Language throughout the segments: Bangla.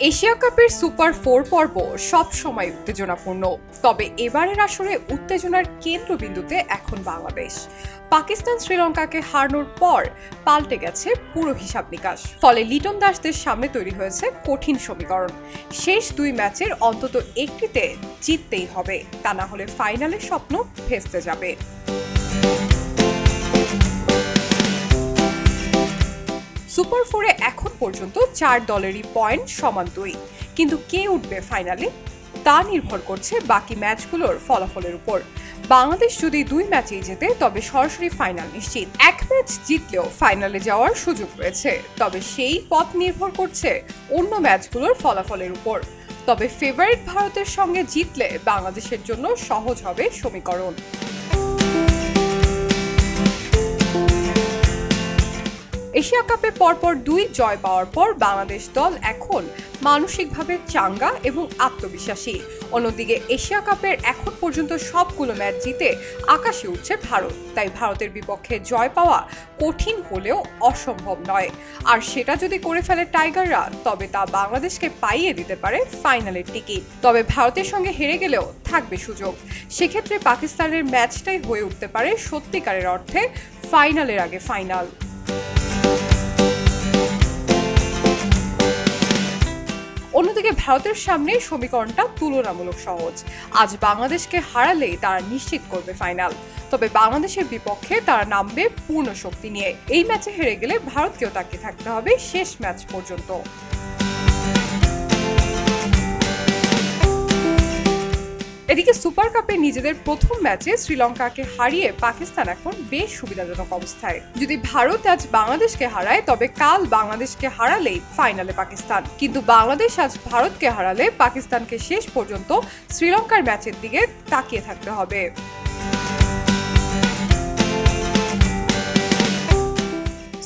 এশিয়া কাপের সুপার ফোর পর্ব সব সময় উত্তেজনাপূর্ণ। তবে এবারের আসরে উত্তেজনার কেন্দ্রবিন্দুতে এখন বাংলাদেশ। পাকিস্তান শ্রীলঙ্কাকে হারানোর পর পাল্টে গেছে পুরো হিসাব নিকাশ। ফলে লিটন দাসদের সামনে তৈরি হয়েছে কঠিন সমীকরণ। শেষ দুই ম্যাচের অন্তত একটিতে জিততেই হবে। তা না হলে ফাইনালের স্বপ্ন ভেস্তে যাবে। সুপার ফোরে পর্যন্ত চার দলেরই পয়েন্ট সমান দুই। কিন্তু কে উঠবে ফাইনালে তা নির্ভর করছে বাকি ম্যাচগুলোর ফলাফলের উপর। বাংলাদেশ যদি দুই ম্যাচেই জেতে, তবে সরাসরি ফাইনাল নিশ্চিত। এক ম্যাচ জিতলেও ফাইনালে যাওয়ার সুযোগ রয়েছে। তবে সেই পথ নির্ভর করছে অন্য ম্যাচগুলোর ফলাফলের উপর। তবে ফেভারিট ভারতের সঙ্গে জিতলে বাংলাদেশের জন্য সহজ হবে সমীকরণ। এশিয়া কাপে পরপর দুই জয় পাওয়ার পর বাংলাদেশ দল এখন মানসিকভাবে চাঙ্গা এবং আত্মবিশ্বাসী। অন্যদিকে এশিয়া কাপের এখন পর্যন্ত সবগুলো ম্যাচ জিতে আকাশে উঠছে ভারত। তাই ভারতের বিপক্ষে জয় পাওয়া কঠিন হলেও অসম্ভব নয়। আর সেটা যদি করে ফেলে টাইগাররা, তবে তা বাংলাদেশকে পাইয়ে দিতে পারে ফাইনালের টিকিট। তবে ভারতের সঙ্গে হেরে গেলেও থাকবে সুযোগ। সেক্ষেত্রে পাকিস্তানের ম্যাচটাই হয়ে উঠতে পারে সত্যিকারের অর্থে ফাইনালের আগে ফাইনাল। অন্যদিকে ভারতের সামনে সমীকরণটা তুলনামূলক সহজ। আজ বাংলাদেশকে হারালেই তারা নিশ্চিত করবে ফাইনাল তবে বাংলাদেশের বিপক্ষে তারা নামবে পূর্ণ শক্তি নিয়ে। এই ম্যাচে হেরে গেলে ভারতকেও তাকিয়ে থাকতে হবে শেষ ম্যাচ পর্যন্ত। এদিকে সুপার কাপে নিজেদের প্রথম ম্যাচে শ্রীলঙ্কাকে হারিয়ে পাকিস্তান এখন বেশ সুবিধাজনক অবস্থায়। যদি ভারত আজ বাংলাদেশকে হারায়, তবে কাল বাংলাদেশকে হারালেই ফাইনালে পাকিস্তান। কিন্তু বাংলাদেশ আজ ভারতকে হারালে পাকিস্তানকে শেষ পর্যন্ত শ্রীলঙ্কার ম্যাচের দিকে তাকিয়ে থাকতে হবে।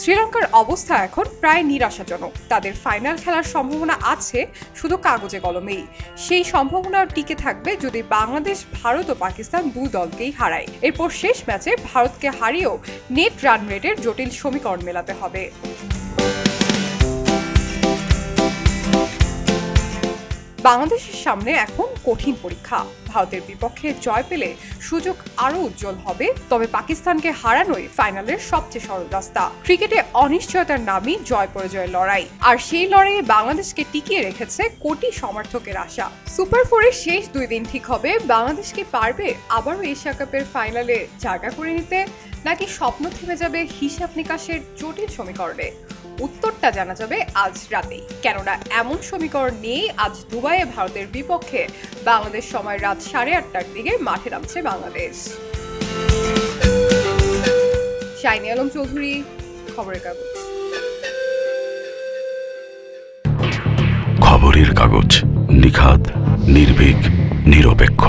শ্রীলঙ্কার অবস্থা এখন প্রায় নিরাশাজনক। তাদের ফাইনাল খেলার সম্ভাবনা আছে শুধু কাগজে কলমেই। সেই সম্ভাবনা টিকে থাকবে যদি বাংলাদেশ, ভারত ও পাকিস্তান দু দলকেই হারায়। এরপর শেষ ম্যাচে ভারতকে হারিয়েও নেট রান রেটের জটিল সমীকরণ মেলাতে হবে। বাংলাদেশের সামনে এখন কঠিন পরীক্ষা। ভারতের বিপক্ষে জয় পেলে সুযোগ আরও উজ্জ্বল হবে, তবে পাকিস্তানকে হারানোই ফাইনালের সবচেয়ে সরল রাস্তা। ক্রিকেটে অনিশ্চয়তার নামই জয় পরাজয়ের লড়াই, আর সেই লড়াইয়ে বাংলাদেশকে টিকিয়ে রেখেছে কোটি সমর্থকের আশা। সুপার ফোরের শেষ দুই দিন ঠিক হবে বাংলাদেশ কি পারবে আবারও এশিয়া কাপের ফাইনালে জায়গা করে নিতে, নাকি স্বপ্ন থেমে যাবে হিসাব নিকাশের জটিল সমীকরণে? উত্তরটা জানা যাবে আজ রাতেই কেননা এমন সমীকরণ নিয়েই আজ দুবাইয়ে ভারতের বিপক্ষে বাংলাদেশ সময় রাত সাড়ে আটটার দিকে মাঠে নামছে বাংলাদেশ। শাইনি আলম চৌধুরী, খবরের কাগজ। খবরের কাগজ নিখাত নির্ভীক, নিরপেক্ষ।